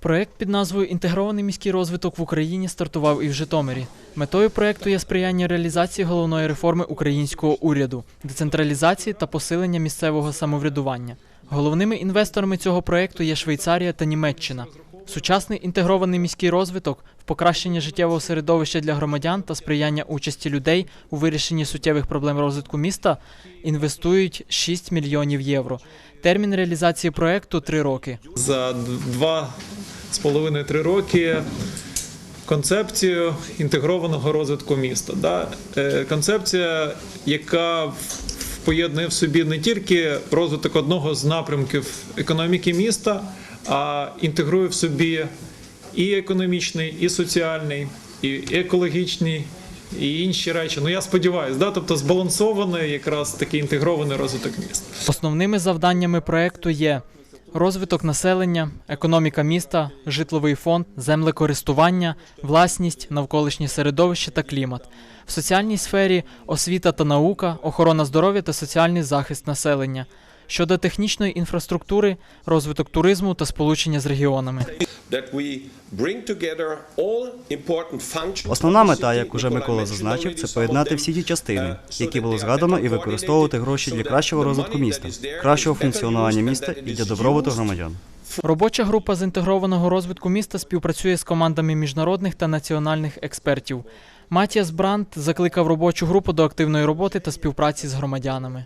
Проект під назвою Інтегрований міський розвиток в Україні стартував і в Житомирі. Метою проекту є сприяння реалізації головної реформи українського уряду, децентралізації та посилення місцевого самоврядування. Головними інвесторами цього проекту є Швейцарія та Німеччина. Сучасний інтегрований міський розвиток в покращення життєвого середовища для громадян та сприяння участі людей у вирішенні суттєвих проблем розвитку міста інвестують 6 мільйонів євро. Термін реалізації проекту 3 роки. за два з половиною три роки концепцію інтегрованого розвитку міста. Да? Е, Концепція, яка поєднує в собі не тільки розвиток одного з напрямків економіки міста, а інтегрує в собі і економічний, і соціальний, і екологічний. І інші речі, ну я сподіваюся, да? тобто збалансований якраз такий інтегрований розвиток міста. Основними завданнями проекту є розвиток населення, економіка міста, житловий фонд, землекористування, власність, навколишнє середовище та клімат. В соціальній сфері освіта та наука, охорона здоров'я та соціальний захист населення. Щодо технічної інфраструктури, розвиток туризму та сполучення з регіонами. Основна мета, як уже Микола зазначив, це поєднати всі ті частини, uh, які було згадано, і використовувати гроші для кращого розвитку міста, кращого функціонування міста і для добробуту громадян. Робоча група з інтегрованого розвитку міста співпрацює з командами міжнародних та національних експертів. Матіас Брандт закликав робочу групу до активної роботи та співпраці з громадянами.